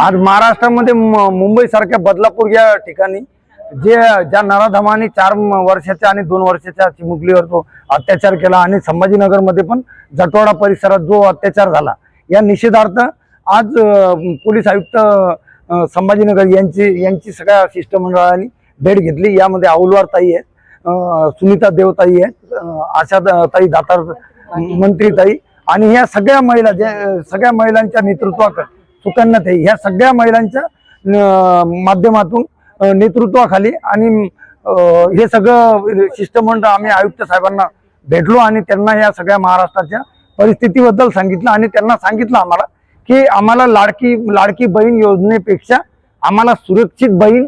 आज महाराष्ट्रामध्ये मुंबई सारख्या बदलापूर या ठिकाणी जे ज्या नराधमाने चार वर्षाच्या आणि दोन वर्षाच्या चिमुकलीवर तो अत्याचार केला आणि संभाजीनगरमध्ये पण जटवाडा परिसरात जो अत्याचार झाला या निषेधार्थ आज पोलीस आयुक्त संभाजीनगर यांची यांची सगळ्या शिष्टमंडळाने भेट घेतली. यामध्ये औलवार ताई आहेत सुनीता देवताई आहेत आशा ताई दातार मंत्रीताई आणि ह्या सगळ्या महिला ज्या सगळ्या महिलांच्या नेतृत्वाखाली सुकन्या ताई ह्या सगळ्या महिलांच्या माध्यमातून नेतृत्वाखाली आणि हे सगळं शिष्टमंडळ आम्ही आयुक्त साहेबांना भेटलो आणि त्यांना या सगळ्या महाराष्ट्राच्या परिस्थितीबद्दल सांगितलं आणि त्यांना सांगितलं आम्हाला की आम्हाला लाडकी लाडकी बहीण योजनेपेक्षा आम्हाला सुरक्षित बहीण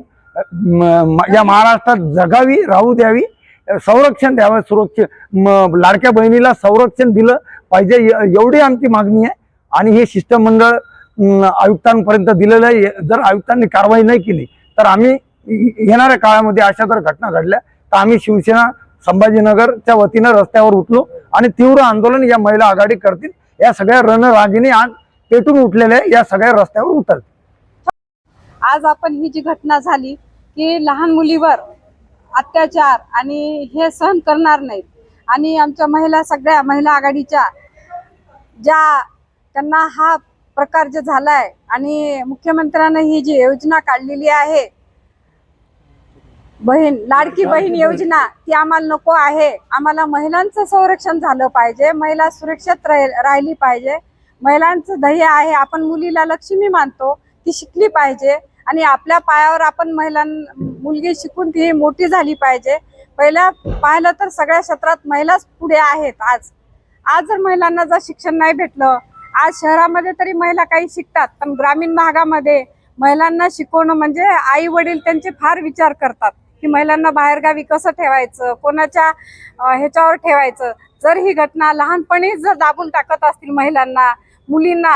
या महाराष्ट्रात जगावी राहू द्यावी संरक्षण द्यावं सुरक्षित लाडक्या बहिणीला संरक्षण दिलं पाहिजे य- एवढी आमची मागणी आहे. आणि हे शिष्टमंडळ आयुक्तांपर्यंत दिलेलं आहे. जर आयुक्तांनी कारवाई नाही केली तर आम्ही येणाऱ्या काळामध्ये अशा जर घटना घडल्या तर आम्ही शिवसेना संभाजीनगरच्या वतीनं रस्त्यावर उठलो आणि तीव्र आंदोलन या महिला आघाडी करतील. या सगळ्या रणरागिणी आज पेटून उठलेले या सगळ्या रस्त्यावर उतरतील आज आपण ही जी घटना झाली की लहान मुलीवर अत्याचार आणि हे सहन करणार नाहीत. आणि आमच्या महिला सगळ्या महिला आघाडीच्या ज्या त्यांना हा प्रकार जे झालाय आणि मुख्यमंत्र्यांनी ही जी योजना काढलेली आहे बहीण लाडकी बहीण योजना ती आम्हाला नको आहे. आम्हाला महिलांचं संरक्षण झालं पाहिजे महिला सुरक्षित राहिली पाहिजे. महिलांचं ध्येय आहे. आपण मुलीला लक्ष्मी मानतो. ती शिकली पाहिजे. आणि आपल्या पायावर आपण महिलां मुलगी शिकून ती मोठी झाली पाहिजे. पहिल्या पाहिलं तर सगळ्या क्षेत्रात महिलाच पुढे आहेत आज. आज जर महिलांना जर शिक्षण नाही भेटलं आज शहरामध्ये तरी महिला काही शिकतात पण ग्रामीण भागामध्ये महिलांना शिकवणं म्हणजे आई वडील त्यांचे फार विचार करतात. की महिलांना बाहेरगावी कसं ठेवायचं? कोणाच्या ह्याच्यावर ठेवायचं? जर ही घटना लहानपणीच जर दाबून टाकत असतील महिलांना मुलींना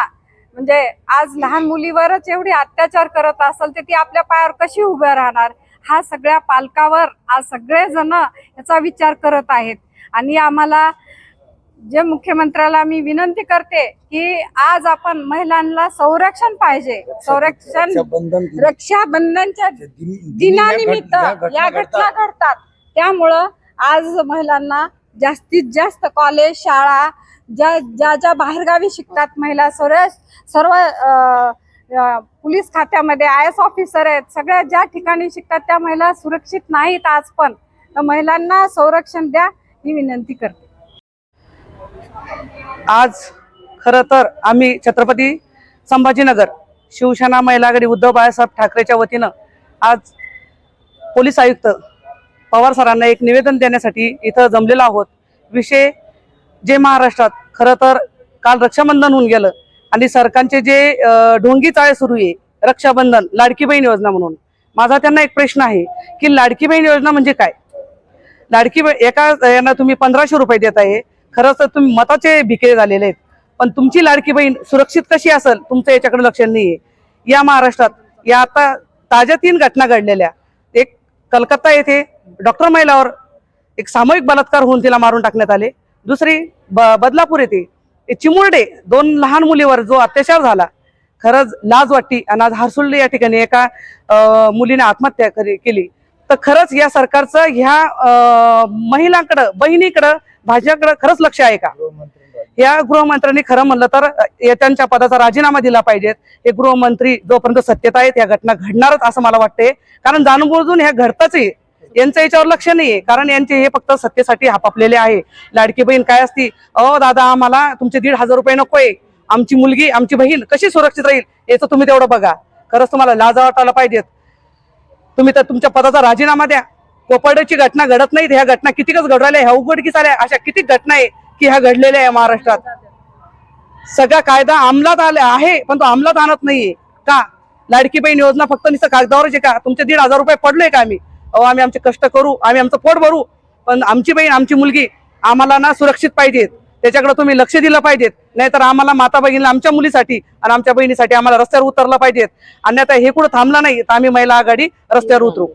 म्हणजे आज लहान मुलीवरच एवढी अत्याचार करत असेल तर ती आपल्या पायावर कशी उभ्या राहणार? हा सगळ्या पालकावर आज सगळेजण याचा विचार करत आहेत. आणि आम्हाला जे मुख्यमंत्र्याला मी विनंती करते की आज आपण महिलांना संरक्षण पाहिजे. संरक्षण रक्षाबंधनच्या दिनानिमित्त या घटना घडतात. त्यामुळं आज महिलांना जास्तीत जास्त कॉलेज शाळा ज्या ज्या ज्या बाहेरगावी शिकतात महिला सर्व सर्व पोलीस खात्यामध्ये आय एस ऑफिसर आहेत सगळ्या ज्या ठिकाणी शिकतात त्या महिला सुरक्षित नाहीत आज पण. तर महिलांना संरक्षण द्या ही विनंती करते. आज खरं तर आम्ही छत्रपती संभाजीनगर शिवसेना महिला आघाडी उद्धव बाळासाहेब ठाकरेच्या वतीनं आज पोलीस आयुक्त पवार सरांना एक निवेदन देण्यासाठी इथं जमलेलो आहोत. विषय जे महाराष्ट्रात खरं तर काल रक्षाबंधन होऊन गेलं आणि सरकारचे जे ढोंगी चाळे सुरू आहे रक्षाबंधन लाडकी बहीण योजना म्हणून. माझा त्यांना एक प्रश्न आहे की लाडकी बहीण योजना म्हणजे काय? लाडकी बहीण एका यांना तुम्ही पंधराशे रुपये देत आहे खरंच तर तुम्ही मताचे भिके झालेले आहेत. पण तुमची लाडकी बहीण सुरक्षित कशी असेल तुमचं याच्याकडे लक्ष नाहीये. या महाराष्ट्रात या आता ताज्या तीन घटना घडलेल्या. एक कलकत्ता येथे डॉक्टर महिलावर एक सामूहिक बलात्कार होऊन तिला मारून टाकण्यात आले. दुसरी ब बदलापूर येथे चिमुरडे दोन लहान मुलीवर जो अत्याचार झाला खरंच लाज वाटती आणि आज हरसुल्ली या ठिकाणी एका मुलीने आत्महत्या करी- केली. तर खरंच या सरकारचं ह्या अं, महिलांकडं बहिणीकडं भाज्याकडं खरंच लक्ष आहे का? या गृहमंत्र्यांनी खरं म्हणलं तर अ, त्यांच्या पदाचा राजीनामा दिला पाहिजेत. हे गृहमंत्री जोपर्यंत सत्तेत आहेत या घटना घडणारच असं मला वाटते कारण जाणून ह्या घडतच आहे यांचं याच्यावर लक्ष नाहीये. कारण यांचे हे फक्त सत्तेसाठी हापापलेले आहे. लाडकी बहीण काय असती? अहो दादा आम्हाला तुमचे दीड हजार रुपये नकोय. आमची मुलगी आमची बहीण कशी सुरक्षित राहील? याचं तुम्ही तेवढं बघा. खरंच तुम्हाला लाज वाटायला पाहिजेत. तुम्ही तर तुमच्या पदाचा राजीनामा द्या. कोपर्डेची घटना घडत नाहीत. ह्या घटना कितीकच घडवायला ह्या उघडकीस आल्या. अशा किती घटना आहे की ह्या घडलेल्या आहे महाराष्ट्रात? सगळा कायदा अंमलात आला आहे पण तो अंमलात आणत नाहीये. का? लाडकी बहीण योजना फक्त नुसतं कागदावरच आहे का? तुमचे दीड हजार रुपये पडलोय का आम्ही? अहो आम्ही आमचे कष्ट करू आम्ही आमचं पोट भरू पण आमची बहीण आमची मुलगी आम्हाला ना सुरक्षित पाहिजेत. त्याच्याकडे तुम्ही लक्ष दिलं पाहिजेत. नाहीतर आम्हाला माता भगिनीला आमच्या मुलीसाठी आणि आमच्या बहिणीसाठी आम्हाला रस्त्यावर उतरलं पाहिजेत. अन्यथा हे कुठं थांबलं नाही. तर आम्ही महिला आघाडी रस्त्यावर उतरू.